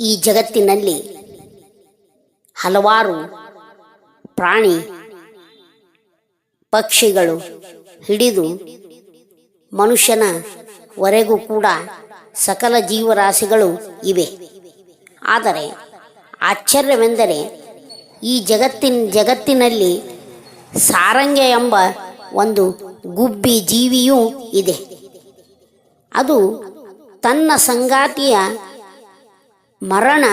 ಈ ಜಗತ್ತಿನಲ್ಲಿ ಹಲವಾರು ಪ್ರಾಣಿ ಪಕ್ಷಿಗಳು ಹಿಡಿದು ಮನುಷ್ಯನ ವರೆಗೂ ಕೂಡ ಸಕಲ ಜೀವರಾಶಿಗಳು ಇವೆ. ಆದರೆ ಆಶ್ಚರ್ಯವೆಂದರೆ ಈ ಜಗತ್ತಿನ, ಜಗತ್ತಿನಲ್ಲಿ ಸಾರಂಗ ಎಂಬ ಒಂದು ಗುಬ್ಬಿ ಜೀವಿಯೂ ಇದೆ. ಅದು ತನ್ನ ಸಂಗಾತಿಯ ಮರಣ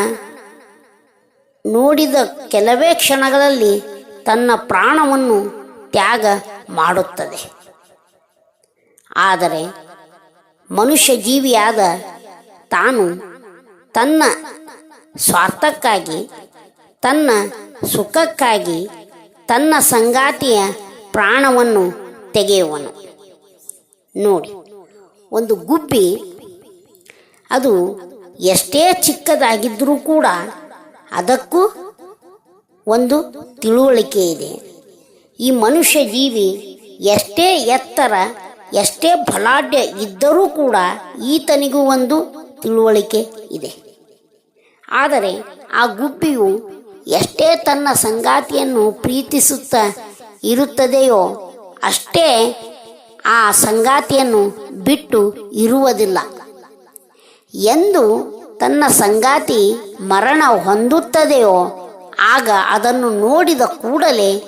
ನೋಡಿದ ಕೆಲವೇ ಕ್ಷಣಗಳಲ್ಲಿ ತನ್ನ ಪ್ರಾಣವನ್ನು ತ್ಯಾಗ ಮಾಡುತ್ತದೆ. ಆದರೆ ಮನುಷ್ಯ ಜೀವಿಯಾದ ತಾನು ತನ್ನ ಸ್ವಾರ್ಥಕ್ಕಾಗಿ, ತನ್ನ ಸುಖಕ್ಕಾಗಿ, ತನ್ನ ಸಂಗಾತಿಯ ಪ್ರಾಣವನ್ನು ತೆಗೆಯುವನು. ನೋಡಿ, ಒಂದು ಗುಬ್ಬಿ, ಅದು ಎಷ್ಟೇ ಚಿಕ್ಕದಾಗಿದ್ದರೂ ಕೂಡ ಅದಕ್ಕೂ ಒಂದು ತಿಳುವಳಿಕೆ ಇದೆ. ಈ ಮನುಷ್ಯ ಜೀವಿ ಎಷ್ಟೇ ಎತ್ತರ, ಎಷ್ಟೇ ಬಲಾಢ್ಯ ಇದ್ದರೂ ಕೂಡ ಈತನಿಗೂ ಒಂದು ತಿಳುವಳಿಕೆ ಇದೆ. ಆದರೆ ಆ ಗುಬ್ಬಿಯು ಎಷ್ಟೇ ತನ್ನ ಸಂಗಾತಿಯನ್ನು ಪ್ರೀತಿಸುತ್ತಾ ಇರುತ್ತದೆಯೋ ಅಷ್ಟೇ ಆ ಸಂಗಾತಿಯನ್ನು ಬಿಟ್ಟು ಇರುವುದಿಲ್ಲ. ಎಂದು ತನ್ನ ಸಂಗಾತಿ ಮರಣ ಹೊಂದುತ್ತದೆಯೋ, ಆಗ ಅದನ್ನು ನೋಡಿದ ಕೂಡಲೇ,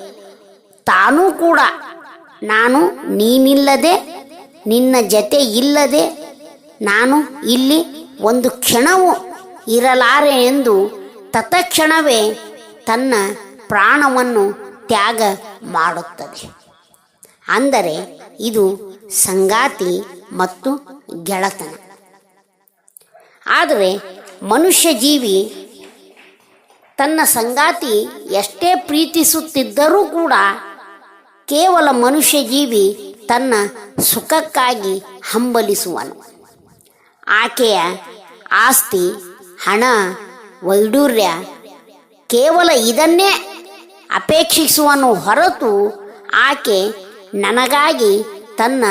ತಾನೂ ಕೂಡ, ನಾನು ನೀನಿಲ್ಲದೆ, ನಿನ್ನ ಜತೆ ಇಲ್ಲದೆ, ನಾನು ಇಲ್ಲಿ ಒಂದು ಕ್ಷಣವೂ ಇರಲಾರೆ ಎಂದು ತತ್ಕ್ಷಣವೇ ತನ್ನ ಪ್ರಾಣವನ್ನು ತ್ಯಾಗ ಮಾಡುತ್ತದೆ. ಅಂದರೆ ಇದು ಸಂಗಾತಿ ಮತ್ತು ಗೆಳತನ. ಆದರೆ ಮನುಷ್ಯ ಜೀವಿ ತನ್ನ ಸಂಗಾತಿ ಎಷ್ಟೇ ಪ್ರೀತಿಸುತ್ತಿದ್ದರೂ ಕೂಡ ಕೇವಲ ಮನುಷ್ಯ ಜೀವಿ ತನ್ನ ಸುಖಕ್ಕಾಗಿ ಹಂಬಲಿಸುವನು. ಆಕೆಯ ಆಸ್ತಿ, ಹಣ ವೈಡೂರ್ಯ ಕೇವಲ ಇದನ್ನೇ ಅಪೇಕ್ಷಿಸುವನು ಹೊರತು ಆಕೆ ನನಗಾಗಿ ತನ್ನ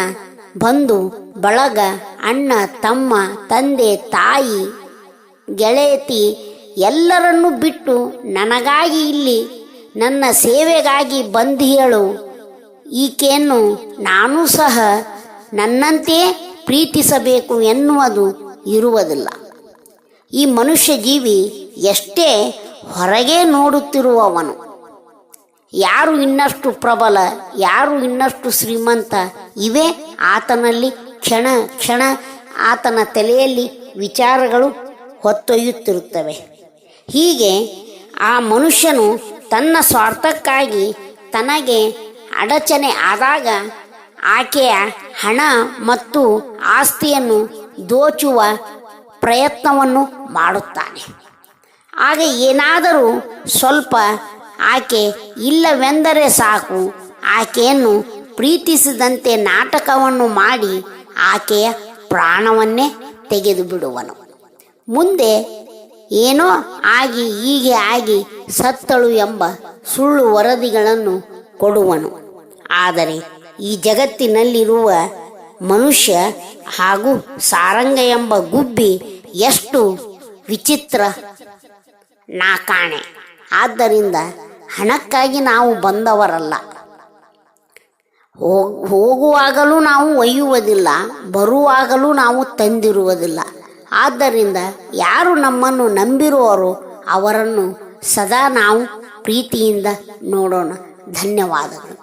ಬಂಧು ಬಳಗ, ಅಣ್ಣ, ತಮ್ಮ, ತಂದೆ, ತಾಯಿ ಗೆಳೆಯತಿ ಎಲ್ಲರನ್ನು ಬಿಟ್ಟು ನನಗಾಗಿ ಇಲ್ಲಿ ನನ್ನ ಸೇವೆಗಾಗಿ ಬಂದು ಹೇಳು. ಈಕೆಯನ್ನು ನಾನು ಸಹ ನನ್ನಂತೆ ಪ್ರೀತಿಸಬೇಕು ಎನ್ನುವುದು ಇರುವುದಿಲ್ಲ. ಈ ಮನುಷ್ಯ ಜೀವಿ ಎಷ್ಟೇ ಹೊರಗೆ ನೋಡುತ್ತಿರುವವನು. ಯಾರು ಇನ್ನಷ್ಟು ಪ್ರಬಲ, ಯಾರು ಇನ್ನಷ್ಟು ಶ್ರೀಮಂತ ಇವೆ ಆತನಲ್ಲಿ. ಕ್ಷಣ ಕ್ಷಣ ಆತನ ತಲೆಯಲ್ಲಿ ವಿಚಾರಗಳು ಹೊತ್ತೊಯ್ಯುತ್ತಿರುತ್ತವೆ. ಹೀಗೆ ಆ ಮನುಷ್ಯನು ತನ್ನ ಸ್ವಾರ್ಥಕ್ಕಾಗಿ ತನಗೆ ಅಡಚಣೆ ಆದಾಗ ಆಕೆಯ ಹಣ ಮತ್ತು ಆಸ್ತಿಯನ್ನು ದೋಚುವ ಪ್ರಯತ್ನವನ್ನು ಮಾಡುತ್ತಾನೆ. ಆಗ ಏನಾದರೂ ಸ್ವಲ್ಪ ಆಕೆ ಇಲ್ಲವೆಂದರೆ ಸಾಕು, ಆಕೆಯನ್ನು ಪ್ರೀತಿಸಿದಂತೆ ನಾಟಕವನ್ನು ಮಾಡಿ ಆಕೆಯ ಪ್ರಾಣವನ್ನೇ ತೆಗೆದು ಬಿಡುವನು ಮುಂದೆ ಏನೋ ಆಗಿ ಹೀಗೆ ಆಗಿ ಸತ್ತಳು ಎಂಬ ಸುಳ್ಳು ವರದಿಗಳನ್ನು ಕೊಡುವನು. ಆದರೆ ಈ ಜಗತ್ತಿನಲ್ಲಿರುವ ಮನುಷ್ಯ ಹಾಗೂ ಸಾರಂಗ ಎಂಬ ಗುಬ್ಬಿ ಎಷ್ಟು ವಿಚಿತ್ರ ನಾಕಾಣೆ ಆದ್ದರಿಂದ ಹಣಕ್ಕಾಗಿ ನಾವು ಬಂದವರಲ್ಲ. ಹೋಗ್- ಹೋಗುವಾಗಲೂ ನಾವು ಒಯ್ಯುವುದಿಲ್ಲ, ಬರುವಾಗಲೂ ನಾವು ತಂದಿರುವುದಿಲ್ಲ. ಆದ್ದರಿಂದ ಯಾರು ನಮ್ಮನ್ನು ನಂಬಿರುವರೋ ಅವರನ್ನು ಸದಾ ನಾವು ಪ್ರೀತಿಯಿಂದ ನೋಡೋಣ. ಧನ್ಯವಾದಗಳು.